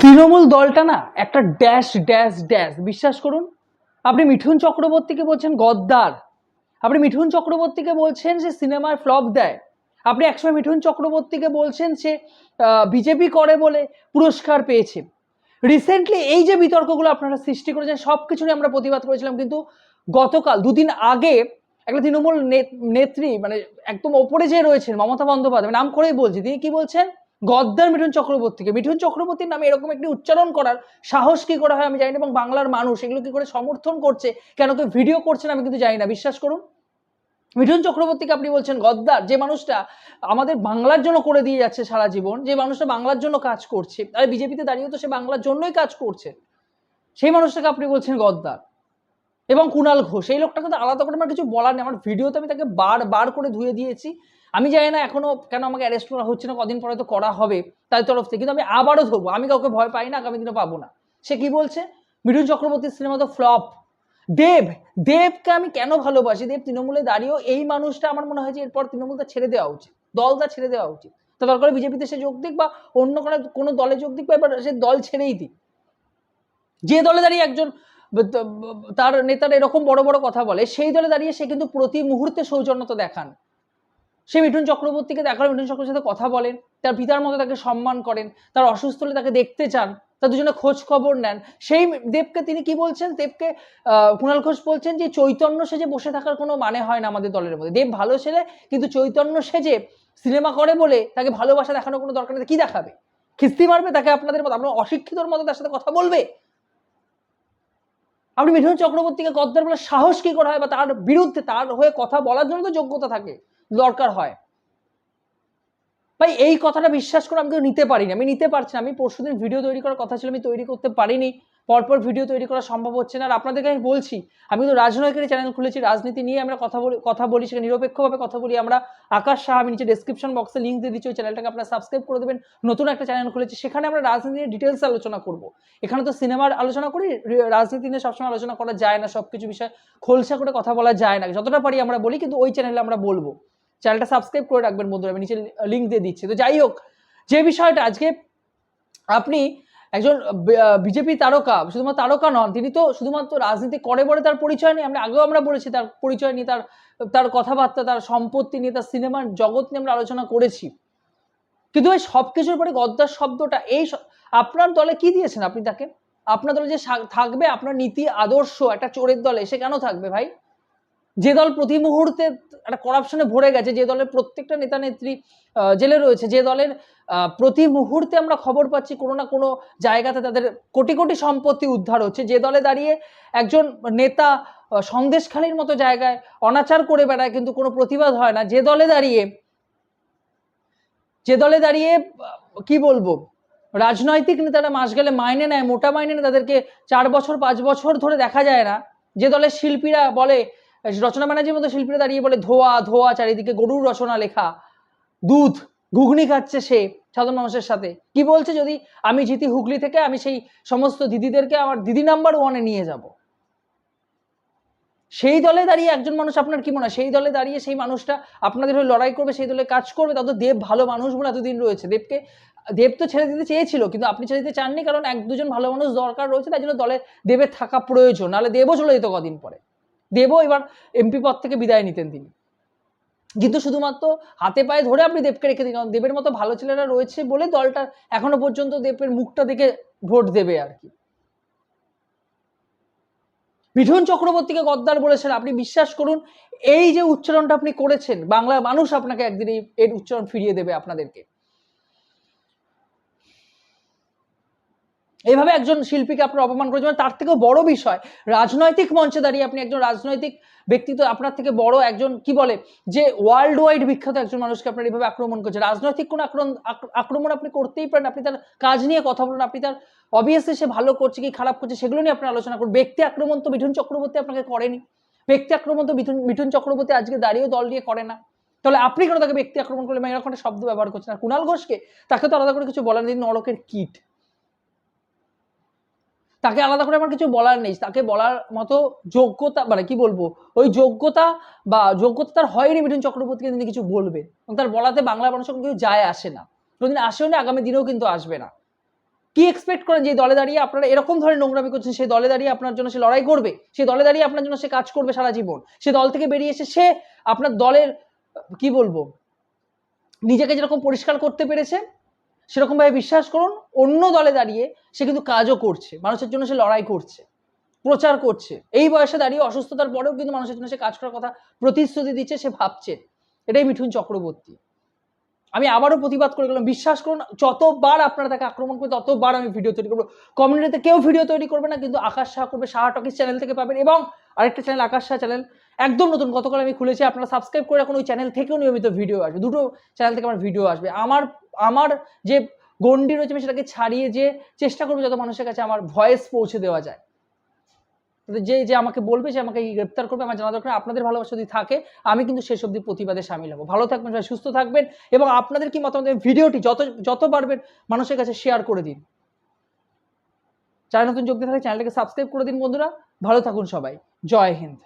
তৃণমূল দলটা না একটা ড্যাশ ড্যাশ ড্যাশ বিশ্বাস করুন, আপনি মিঠুন চক্রবর্তীকে বলছেন গদ্দার। আপনি মিঠুন চক্রবর্তীকে বলছেন যে সিনেমার ফ্লপ দেয়। আপনি একসময় মিঠুন চক্রবর্তীকে বলছেন সে বিজেপি করে বলে পুরস্কার পেয়েছে। রিসেন্টলি এই যে বিতর্কগুলো আপনারা সৃষ্টি করেছেন সব কিছু নিয়ে আমরা প্রতিবাদ করেছিলাম, কিন্তু গতকাল, দুদিন আগে একটা তৃণমূল নেত্রী মানে একদম ওপরে যে রয়েছেন মমতা বন্দ্যোপাধ্যায় নাম করেই বলছি, তিনি কি বলছেন? গদ্দার মিঠুন চক্রবর্তীকে। মিঠুন চক্রবর্তীর নামে এরকম একটি উচ্চারণ করার সাহস কি করে হয় আমি জানি না, এবং বাংলার মানুষ এগুলো কি করে সমর্থন করছে, কেন কেউ ভিডিও করছেন আমি কিন্তু জানি না, বিশ্বাস করুন? মিঠুন চক্রবর্তীকে আপনি বলছেন, গদ্দার, যে মানুষটা আমাদের বাংলার জন্য করে দিয়ে যাচ্ছে সারা জীবন, যে মানুষটা বাংলার জন্য কাজ করছে, আর বিজেপিতে দাঁড়িয়েও তো সে বাংলার জন্যই কাজ করছে, সেই মানুষটাকে আপনি বলছেন গদ্দার। এবং কুণাল ঘোষ, এই লোকটাকে তো আলাদা করে আমার কিছু বলার নেই, আমার ভিডিওতে আমি তাকে বার বার করে ধুয়ে দিয়েছি আমি জানি না এখনও কেন আমাকে অ্যারেস্ট করা হচ্ছে না, কদিন পরে তো করা হবে তার তরফ থেকে। কিন্তু আমি আবারও ধরবো। আমি কাউকে ভয় পাই না, আগামী দিনে পাবো না। সে কি বলছে? মিঠুন চক্রবর্তীর সিনেমা তো ফ্লপ দেব, দেবকে আমি কেন ভালোবাসি? দেব তৃণমূলে দাঁড়িয়েও এই মানুষটা আমার মনে হয় যে এরপর তৃণমূলটা ছেড়ে দেওয়া উচিত। দলটা ছেড়ে দেওয়া উচিত। তো দরকার বিজেপিতে সে যোগ দিক বা অন্য কোনো কোনো দলে যোগ দিক বা এবার সে দল ছেড়েই দিক। যে দলে দাঁড়িয়ে একজন তার নেতারা এরকম বড় বড় কথা বলে, সেই দলে দাঁড়িয়ে সে কিন্তু প্রতি মুহূর্তে সৌজন্যতা দেখান। সে মিঠুন চক্রবর্তীকে দেখার মিঠুন চক্রবর্তীর সাথে কথা বলেন, তার পিতার মতো তাকে সম্মান করেন, তার অসুস্থ হলে তাকে দেখতে চান, তার দুজনে খোঁজ খবর নেন। সেই দেবকে তিনি কি বলছেন? দেবকে কুণাল ঘোষ বলছেন যে, চৈতন্য সেজে বসে থাকার কোনো মানে হয় না আমাদের দলের মধ্যে। দেব ভালো ছেলে, কিন্তু চৈতন্য সেজে সিনেমা করে বলে তাকে ভালোবাসা দেখানোর কোনো দরকার নেই কি দেখাবে? খিস্তি মারবে তাকে আপনাদের মতো আপনার অশিক্ষিতর মতো তার সাথে কথা বলবে? আপনি মিঠুন চক্রবর্তীকে গদ্দার বলে সাহস কি করা হয় বা তার বিরুদ্ধে তার হয়ে কথা বলার জন্য তো যোগ্যতা থাকে? দরকার হয়। ভাই, এই কথাটা বিশ্বাস করে আমি কেউ নিতে পারিনি। আমি নিতে পারছি না। আমি পরশুদিন ভিডিও তৈরি করার কথা ছিল, আমি তৈরি করতে পারিনি। পরপর ভিডিও তৈরি করা সম্ভব হচ্ছে না। আর আপনাদেরকে আমি বলছি, আমি কিন্তু রাজনৈতিক চ্যানেল খুলেছি, রাজনীতি নিয়ে আমরা কথা বলি কথা বলি, সেখানে নিরপেক্ষভাবে কথা বলি। আমরা আকাশ সাহা, আমি নিচে ডেসক্রিপশন বক্সে লিঙ্ক দিয়ে দিচ্ছি, ওই চ্যানেলটাকে আপনারা সাবস্ক্রাইব করে দেবেন। নতুন একটা চ্যানেল খুলেছি, সেখানে আমরা রাজনীতি নিয়ে ডিটেলস আলোচনা করব। এখানে তো সিনেমার আলোচনা করি রাজনীতি নিয়ে সবসময় আলোচনা করা যায় না সব কিছু বিষয় খোলসা করে কথা বলা যায় না। যতটা পারি আমরা বলি, কিন্তু ওই চ্যানেলে আমরা বলব। চ্যানেলটা সাবস্ক্রাইব করে রাখবেন বন্ধুরা, আমি নিচে লিঙ্ক দিয়ে দিচ্ছি। তো যাই হোক, যে বিষয়টা আজকে আপনি একজন বিজেপি তারকা, শুধুমাত্র তারকা নন, তিনি তো শুধুমাত্র রাজনীতি করে বলে তার পরিচয় নেই, আমরা আগেও আমরা বলেছি তার পরিচয় নিয়ে, তার তার কথাবার্তা, তার সম্পত্তি নিয়ে, তার সিনেমার জগৎ নিয়ে আমরা আলোচনা করেছি। কিন্তু এই সব কিছুর পরে গদ্দার শব্দটা, এই আপনার দলে কি দিয়েছেন আপনি তাকে? আপনার দলে যে থাকবে, আপনার নীতি, আদর্শ, একটা চোরের দলে, সে কেন থাকবে ভাই? যে দল প্রতি মুহূর্তে একটা করাপশনে ভরে গেছে, যে দলের প্রত্যেকটা নেতা নেত্রী জেলে রয়েছে, যে দলের প্রতি মুহূর্তে আমরা খবর পাচ্ছি কোনো না কোনো জায়গাতে তাদের কোটি কোটি সম্পত্তি উদ্ধার হচ্ছে। যে দলে দাঁড়িয়ে একজন নেতা সন্দেশখালীর মতো জায়গায় অনাচার করে বেড়ায় কিন্তু কোনো প্রতিবাদ হয় না। যে দলে দাঁড়িয়ে, যে দলে দাঁড়িয়ে কি বলব? রাজনৈতিক নেতারা মাস গেলে মাইনে নেয়, মোটা মাইনে নেয়, তাদেরকে চার বছর, পাঁচ বছর ধরে দেখা যায় না। যে দলের শিল্পীরা বলে রচনা ব্যানার্জির মতো শিল্পীরা দাঁড়িয়ে বলে, ধোয়া ধোয়া, চারিদিকে গরুর রচনা লেখা। দুধ, ঘুগনি খাচ্ছে সে, সাধারণ মানুষের সাথে। কি বলছে যদি আমি জিতি হুগলি থেকে, আমি সেই সমস্ত দিদিদেরকে আমার দিদি নাম্বার ওয়ানে নিয়ে যাব? সেই দলে দাঁড়িয়ে একজন মানুষ, আপনার কি মনে হয়? সেই দলে দাঁড়িয়ে সেই মানুষটা আপনাদের হয়ে লড়াই করবে, সেই দলে কাজ করবে তাদের দেব ভালো মানুষ বলে এতদিন রয়েছে। দেবকে, দেব তো ছেড়ে দিতে চেয়েছিল, কিন্তু আপনি ছেড়ে দিতে চাননি, কারণ এক দুজন ভালো মানুষ দরকার রয়েছে, তাই জন্য দলে দেবের থাকা প্রয়োজন, নাহলে দেবও চলে যেত কদিন পরে। দেবও এবার এমপি পদ থেকে বিদায় নিতেন তিনি। কিন্তু শুধুমাত্র হাতে পায়ে ধরে আপনি দেবকে রেখে দিন কারণ দেবের মতো ভালো ছেলেরা রয়েছে বলে দলটা এখনও পর্যন্ত দেবের মুখটা দেখে ভোট দেবে আর কি। মিঠুন চক্রবর্তীকে গদ্দার বলেছেন, আপনি বিশ্বাস করুন, এই যে উচ্চারণটা আপনি করেছেন, বাংলার মানুষ আপনাকে একদিন এর উচ্চারণ ফিরিয়ে দেবে আপনাদেরকে। এইভাবে একজন শিল্পীকে আপনার অপমান করেছেন মানে তার থেকেও বড় বিষয়, রাজনৈতিক মঞ্চে দাঁড়িয়ে আপনি একজন রাজনৈতিক ব্যক্তিত্ব, আপনার থেকে বড় একজন, কি বলে, যে ওয়ার্ল্ড ওয়াইড বিখ্যাত একজন মানুষকে আপনার এইভাবে আক্রমণ করছে রাজনৈতিক কোনো আক্রমণ আক্রমণ আপনি করতেই পারেন, আপনি তার কাজ নিয়ে কথা বলুন, আপনি তার অবভিয়াসলি সে ভালো করছে কি খারাপ করছে সেগুলো নিয়ে আপনি আলোচনা করুন। ব্যক্তি আক্রমণ তো মিঠুন চক্রবর্তী আপনাকে করেনি। ব্যক্তি আক্রমণ তো মিঠুন মিঠুন চক্রবর্তী আজকে দাঁড়িয়েও দল নিয়ে করে না। তাহলে আপনি কেন তাকে ব্যক্তি আক্রমণ করলে মানে এরকম একটা শব্দ ব্যবহার করছেন। আর কুণাল ঘোষকে তাকে তো আলাদা করে কিছু বলার নরকের কিট। তাকে আলাদা করে আমার কিছু বলার নেই। তাকে বলার মতো যোগ্যতা মানে কি বলব? ওই যোগ্যতা বা যোগ্যতা তার হয়নি মিঠুন চক্রবর্তীকে তিনি কিছু বলবেন। এবং তার বলাতে বাংলা মানুষের কিছু যায় আসে না। কোনোদিন আসেও না, আগামী দিনেও কিন্তু আসবে না। কি এক্সপেক্ট করেন যে দলে দাঁড়িয়ে আপনারা এরকম ধরনের নোংরামি করছেন, সেই দলে দাঁড়িয়ে আপনার জন্য সে লড়াই করবে? সেই দলে দাঁড়িয়ে আপনার জন্য সে কাজ করবে সারা জীবন? সে দল থেকে বেরিয়ে এসে সে আপনার দলের, কি বলব? নিজেকে যেরকম পরিষ্কার করতে পেরেছে সেরকমভাবে বিশ্বাস করুন, অন্য দলে দাঁড়িয়ে সে কিন্তু কাজও করছে, মানুষের জন্য সে লড়াই করছে, প্রচার করছে। এই বয়সে দাঁড়িয়ে অসুস্থতার পরেও কিন্তু মানুষের জন্য সে কাজ করার কথা প্রতিশ্রুতি দিচ্ছে, সে ভাবছে। এটাই মিঠুন চক্রবর্তী। আমি আবারও প্রতিবাদ করে গেলাম। বিশ্বাস করুন, যতবার আপনারা তাকে আক্রমণ করবে ততবার আমি ভিডিও তৈরি করব। কমিউনিটিতে কেউ ভিডিও তৈরি করবে না, কিন্তু আকাশ শাহ করবে। সাহা টকিস চ্যানেল থেকে পাবেন এবং আরেকটা চ্যানেল আকাশ শাহ চ্যানেল একদম নতুন, গতকাল আমি খুলেছি। আপনারা সাবস্ক্রাইব করে রাখুন, ওই চ্যানেল থেকেও নিয়মিত ভিডিও আসবে। দুটো চ্যানেল থেকে আমার ভিডিও আসবে। আমার আমার যে গন্ডি রয়েছে, আমি সেটাকে ছাড়িয়ে যে চেষ্টা করব, যত মানুষের কাছে আমার ভয়েস পৌঁছে দেওয়া যায়। যে যে আমাকে বলবে, যে আমাকে গ্রেপ্তার করবে, আমার জানা দরকার, আপনাদের ভালোবাসা যদি থাকে, আমি কিন্তু সেই সব প্রতিবাদে সামিল হব। ভালো থাকবেন সুস্থ থাকবেন এবং আপনাদের কি মতামত? ভিডিওটি যত যত পারবেন মানুষের কাছে শেয়ার করে দিন। চ্যানেল নতুন যোগ দিতে থাকে চ্যানেলটাকে সাবস্ক্রাইব করে দিন বন্ধুরা। ভালো থাকুন সবাই। জয় হিন্দ।